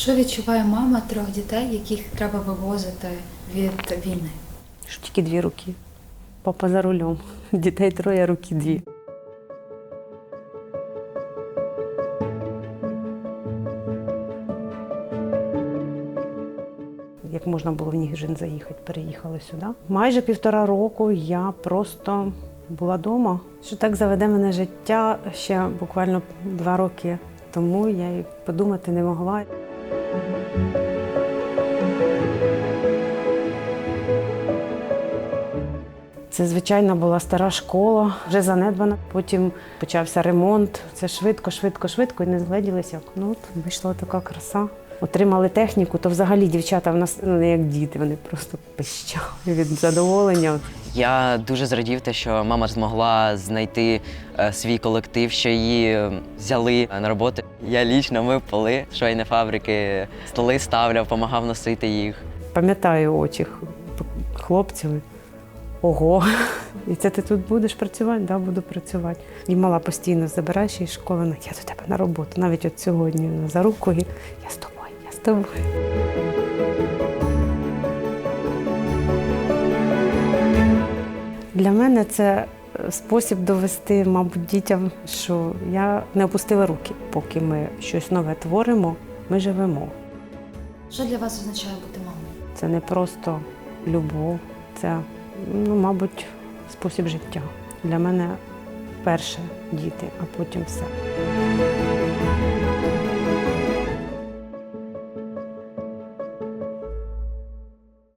Що відчуває мама трьох дітей, яких треба вивозити від війни? Що тільки дві руки. Папа за рулем. Дітей троє, руки дві. Як можна було в Ніжин заїхати, переїхали сюди. Майже півтора року я просто була вдома. Що так заведе мене життя ще буквально два роки тому я й подумати не могла. Це, звичайно, була стара школа, вже занедбана. Потім почався ремонт. Це швидко, швидко, швидко і не згледілися. як. Ну, от вийшла така краса. Отримали техніку, то взагалі дівчата в нас ну, не як діти, вони просто пищали від задоволення. Я дуже зрадів те, що мама змогла знайти е, свій колектив, що її взяли на роботу. Я лічно мив поли швейної фабрики, столи ставляв, допомагав носити їх. Пам'ятаю очі хлопців. Ого, і це ти тут будеш працювати? Да, буду працювати. І мала постійно забираєш її з школи, я до тебе на роботу. Навіть от сьогодні вона за руку, і я з тобою, я з тобою. Для мене це е, спосіб довести, мабуть, дітям, що я не опустила руки. Поки ми щось нове творимо, ми живемо. Що для вас означає бути мамою? Це не просто любов, це, ну, мабуть, спосіб життя. Для мене перше діти, а потім все.